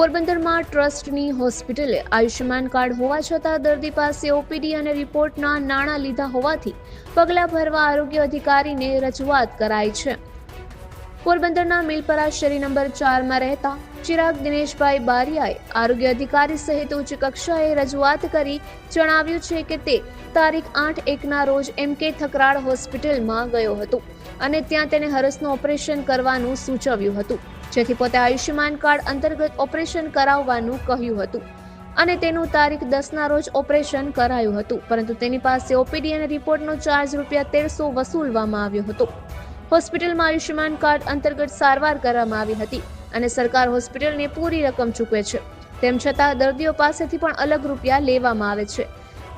પોરબંદરમાં ટ્રસ્ટની હોસ્પિટલે આયુષ્યમાન કાર્ડ હોવા છતાં દર્દી પાસે ઓપીડી અને રિપોર્ટના નાણાં લીધા હોવાથી પગલાં ભરવા આરોગ્ય અધિકારીને રજૂઆત કરાઈ છે. પોરબંદરના મિલપરા શેરી નંબર ચારમાં રહેતા ચિરાગ દિનેશભાઈ બારિયાએ આરોગ્ય અધિકારી સહિત ઉચ્ચ કક્ષાએ રજૂઆત કરી જણાવ્યું છે કે તે તારીખ આઠ એકના રોજ એમ કે થકરાળ હોસ્પિટલમાં ગયો હતો અને ત્યાં તેને હરસનું ઓપરેશન કરવાનું સૂચવ્યું હતું, જેથી પોતે આયુષ્યમાન કાર્ડ અંતર્ગત ઓપરેશન કરાવવાનું કહ્યું હતું અને તેનું તારીખ દસના રોજ ઓપરેશન કરાયું હતું, પરંતુ તેની પાસે ઓપીડી અને રિપોર્ટનો ચાર્જ રૂપિયા તેરસો વસૂલવામાં આવ્યો હતો. હોસ્પિટલમાં આયુષ્યમાન કાર્ડ અંતર્ગત સારવાર કરવામાં આવી હતી. અને સરકાર હોસ્પિટલને પૂરી રકમ ચૂકવે છે. તેમ છતાં દર્દીઓ પાસેથી પણ અલગ રૂપિયા લેવામાં આવે છે.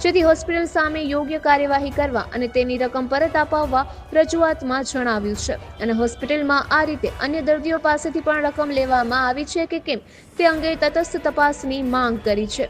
જેથી હોસ્પિટલ સામે યોગ્ય કાર્યવાહી કરવા અને તેની રકમ પરત અપાવવા રજૂઆતમાં જણાવ્યું છે. અને હોસ્પિટલમાં આ રીતે અન્ય દર્દીઓ પાસેથી પણ રકમ લેવામાં આવી છે કે કેમ તે અંગે તટસ્થ તપાસની માંગ કરી છે.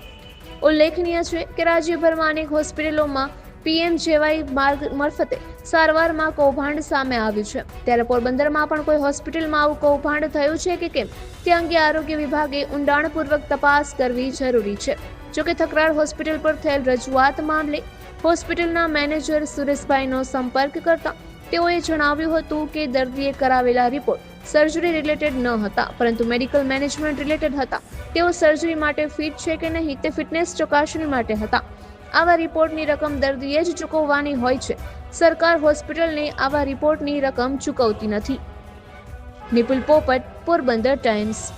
ઉલ્લેખનીય છે કે રાજ્યભરમાં અનેક હોસ્પિટલોમાં પીએમ જેવાય માર્ગ મારફતે સારવારમાં કૌભાંડ સામે આવ્યું છે. ત્યારે પોરબંદરમાં પણ કોઈ હોસ્પિટલમાં આવું કૌભાંડ થયું છે કે કેમ? તે અંગે આરોગ્ય વિભાગે ઊંડાણપૂર્વક તપાસ કરવી જરૂરી છે. જોકે થકરાળ હોસ્પિટલ પર થયેલ રજૂઆત મામલે હોસ્પિટલના મેનેજર સુરેશભાઈનો સંપર્ક કરતા તેઓએ જણાવ્યું હતું કે દર્દીએ કરાવેલા રિપોર્ટ સર્જરી રિલેટેડ ન હતા, પરંતુ મેડિકલ મેનેજમેન્ટ રિલેટેડ હતા. તેઓ સર્જરી માટે ફિટ છે કે નહીં તે ફિટનેસ ચકાસણી માટે હતા. આવા રિપોર્ટની રકમ દર્દીએ જ ચૂકવવાની હોય છે. સરકાર હોસ્પિટલને આવા રિપોર્ટની રકમ ચૂકવતી નથી. નિપુલ પોપટ, પોરબંદર ટાઈમ્સ.